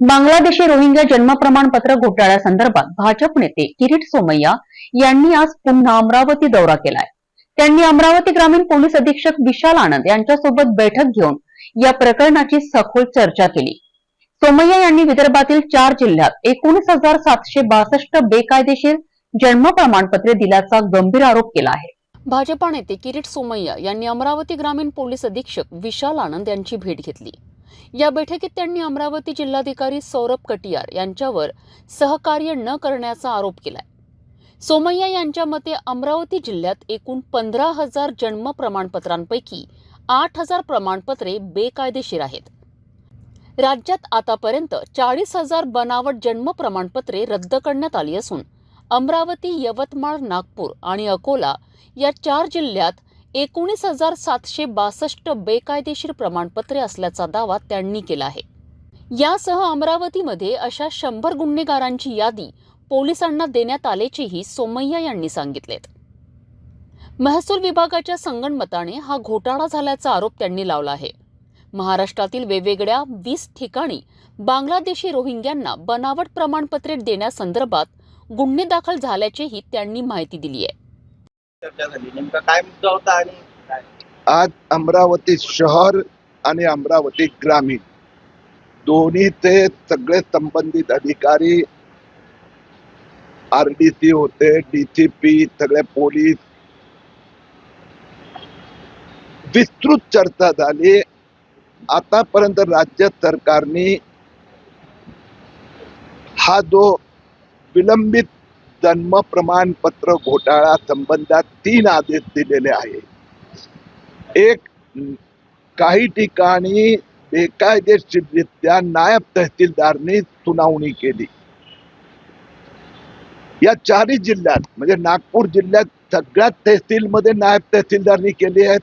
Bangladeshi Rohingya जन्म प्रमाणपत्र घोटाळ्यासंदर्भात भाजप नेते किरीट सोमय्या यांनी आज पुन्हा अमरावती दौरा केलाय. त्यांनी अमरावती ग्रामीण पोलीस अधीक्षक विशाल आनंद यांच्यासोबत बैठक घेऊन या प्रकरणाची सखोल चर्चा केली. सोमय्या यांनी विदर्भातील चार जिल्ह्यात एकोणीस हजार सातशे बासष्ट बेकायदेशीर जन्म प्रमाणपत्रे दिल्याचा गंभीर आरोप केला आहे. भाजपा नेते किरीट सोमय्या यांनी अमरावती ग्रामीण पोलीस अधीक्षक विशाल आनंद यांची भेट घेतली. या बैठकीत त्यांनी अमरावती जिल्हाधिकारी सौरभ कटियार यांच्यावर सहकार्य न करण्याचा आरोप केलाय. सोमय्या यांच्या मते अमरावती जिल्ह्यात एकूण पंधरा हजार जन्म प्रमाणपत्रांपैकी आठ हजार प्रमाणपत्रे बेकायदेशीर आहेत. राज्यात आतापर्यंत चाळीस हजार बनावट जन्म प्रमाणपत्रे रद्द करण्यात आली असून अमरावती यवतमाळ नागपूर आणि अकोला या चार जिल्ह्यात एकोणीस हजार सातशे बासष्ट बेकायदेशीर प्रमाणपत्रे असल्याचा दावा त्यांनी केला आहे. यासह अमरावतीमध्ये अशा शंभर गुन्हेगारांची यादी पोलिसांना देण्यात आल्याचेही सोमय्या यांनी सांगितलेत. महसूल विभागाच्या संगणमताने हा घोटाळा झाल्याचा आरोप त्यांनी लावला आहे. महाराष्ट्रातील वेगवेगळ्या वीस ठिकाणी बांगलादेशी रोहिंग्यांना बनावट प्रमाणपत्रे देण्यासंदर्भात गुन्हे दाखल झाल्याचेही त्यांनी माहिती दिली आहे. चर्चा झाली. नेमका काय मुद्दा होता आणि काय? आज अमरावती शहर आणि अमरावती ग्रामीण दोन्ही ते सगळे संबंधित अधिकारी आर डी सी होते डीसीपी सगळे पोलीस विस्तृत चर्चा झाली. आतापर्यंत राज्य सरकारने हा जो विलंबित जन्म प्रमाणपत्र घोटाळा संबंधात तीन आदेश दिलेले आहेत. एक काही ठिकाणी बेकायदेशीररित्या नायब तहसीलदारनी सुनावणी केली. या चारही जिल्ह्यात म्हणजे नागपूर जिल्ह्यात सगळ्यात तहसीलमध्ये नायब तहसीलदारनी केली आहेत.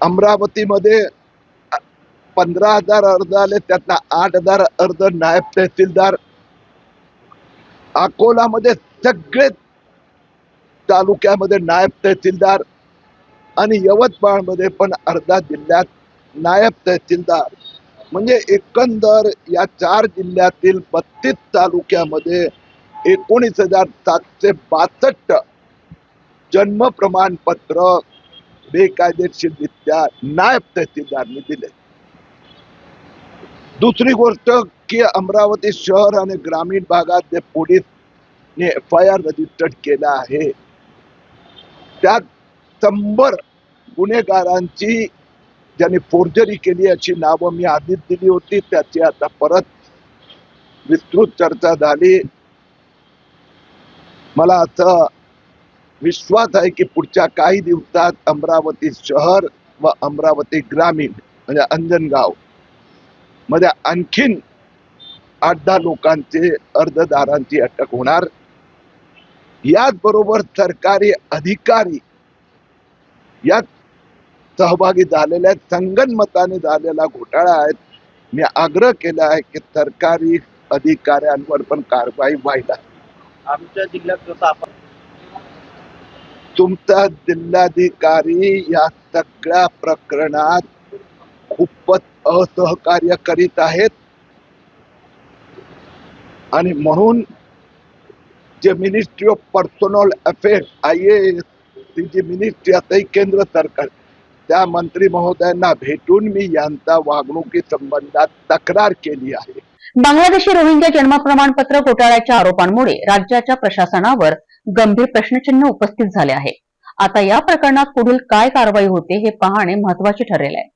अमरावतीमध्ये पंधरा हजार अर्ज आले त्यातला आठ हजार अर्ज नायब तहसीलदार अकोलामध्ये सगळे तालुक्यामध्ये नायब तहसीलदार आणि यवतमाळमध्ये पण अर्धा जिल्ह्यात नायब तहसीलदार. म्हणजे एकंदर या चार जिल्ह्यातील बत्तीस तालुक्यामध्ये एकोणीस हजार सातशे बासष्ट जन्म प्रमाणपत्र बेकायदेशीररित्या नायब तहसीलदारने दिले. दुसरी गोष्ट की अमरावती शहर आणि ग्रामीण भागात जे पोलीसने एफ आय आर रजिस्टर्ड केला आहे त्यात शंभर गुन्हेगारांची ज्यांनी फोर्जरी केली याची नावं मी आधीच दिली होती त्याची आता परत विस्तृत चर्चा झाली. मला असं विश्वास आहे की पुढच्या काही दिवसात अमरावती शहर व अमरावती ग्रामीण म्हणजे अंजनगाव मध्ये आणखीन आठ दहा लोकांचे अर्जदारांची अटक होणार. याचबरोबर सरकारी अधिकारी यात सहभागी झालेल्या आहेत. संगनमताने झालेला घोटाळा आहे मी आग्रह केला आहे की सरकारी अधिकाऱ्यांवर पण कारवाई व्हायला. आमच्या जिल्ह्यात जसं आपण तुमचा जिल्हाधिकारी या सगळ्या प्रकरणात खूपच असहकार्य करीत आहेत. आणि म्हणून जे ministry of personnel affairs I S ती जी मिनिस्ट्री आता ही केंद्र सरकार त्या मंत्री महोदयांना भेटून मी यांचा वागणुकी संबंधात तक्रार केली आहे. बांगलादेशी रोहिंग्या जन्म प्रमाणपत्र घोटाळ्याच्या आरोपांमुळे राज्याच्या प्रशासनावर गंभीर प्रश्नचिन्ह उपस्थित झाले आहे. आता या प्रकरणात पुढील काय कारवाई होते हे पाहणे महत्त्वाचे ठरेल आहे.